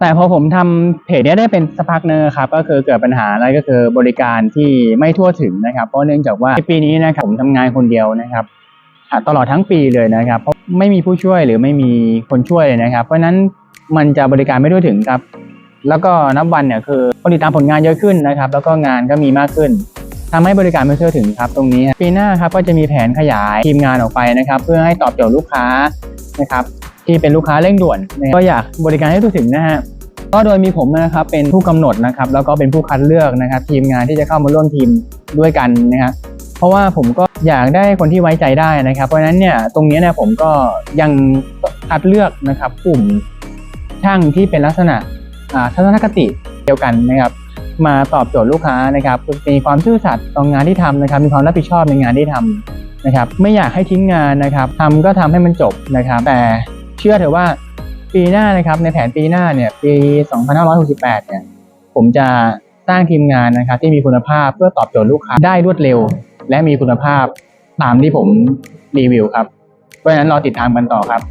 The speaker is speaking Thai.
แต่พอผมทำเพจเนี้ยได้เป็นสักพักเนงครับก็คือเกิดปัญหาอะไรก็คือบริการที่ไม่ทั่วถึงนะครับ เพราะเนื่องจากว่าปีนี้นะครับผมทำงานคนเดียวนะครับตลอดทั้งปีเลยนะครับ เพราะไม่มีผู้ช่วยหรือไม่มีคนช่วยนะครับ เพราะนั้นมันจะบริการไม่ทั่วถึงครับ แล้วก็นับวันเนี่ยคือคนติดตามผลงานเยอะขึ้นนะครับ แล้วก็งานก็มีมากขึ้นทำให้บริการไม่ทั่วถึงครับตรงนี้ ปีหน้าครับก็จะมีแผนขยายทีมงานออกไปนะครับ เพื่อให้ตอบโจทย์ลูกค้านะครับ ที่เป็นลูกค้าเร่งด่วนนะก็อยากบริการให้ทั่วถึงนะฮะก็โดยมีผมนะครับเป็นผู้กำหนดนะครับแล้วก็เป็นผู้คัดเลือกนะครับ ทีมงานที่จะเข้ามาร่วมทีมด้วยกันนะครับเพราะว่าผมก็อยากได้คนที่ไว้ใจได้นะครับ เพราะฉะนั้นเนี่ยตรงนี้เนี่ยผมก็ยังคัดเลือกนะครับกลุ่มช่างที่เป็นลักษณะทัศนคติเดียวกันนะครับ มาตอบโจทย์ลูกค้านะครับมีความซื่อสัตย์ต่องานที่ทำนะครับ มีความรับผิดชอบในงานที่ทำนะครับ ไม่อยากให้ทิ้งงานนะครับทำก็ทำให้มันจบนะครับ แต่ เชื่อเถอะว่าปีหน้านะครับในแผนปีหน้าเนี่ยปี 2568 เนี่ยผมจะสร้างทีมงานนะครับที่มีคุณภาพเพื่อตอบโจทย์ลูกค้าได้รวดเร็ว และมีคุณภาพตามที่ผมรีวิวครับ เพราะฉะนั้นรอติดตามกันต่อครับ